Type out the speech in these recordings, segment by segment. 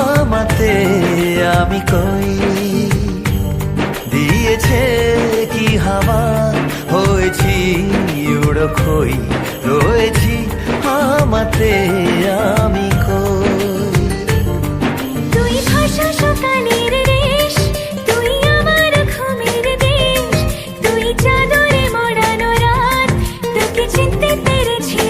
আমাতে আমি কই? দিয়েছে কি হাওয়া? হয়েছি উড়ো খই। রয়েছি আমাতে আমি কই? তুই চাদরে মোড়ানো রাত, তোকে চিনতে পেরেছি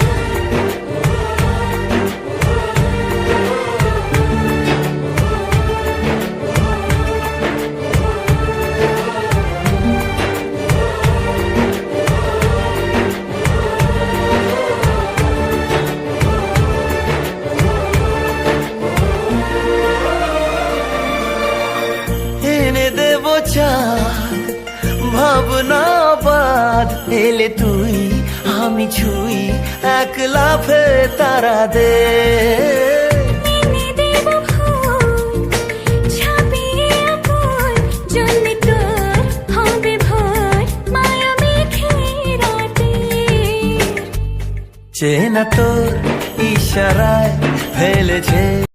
ভাবনা বাদ এলে তুই আমি ছুই এক লাফে তারা দে। চেনা তোর ইশারায় ফেলেছে।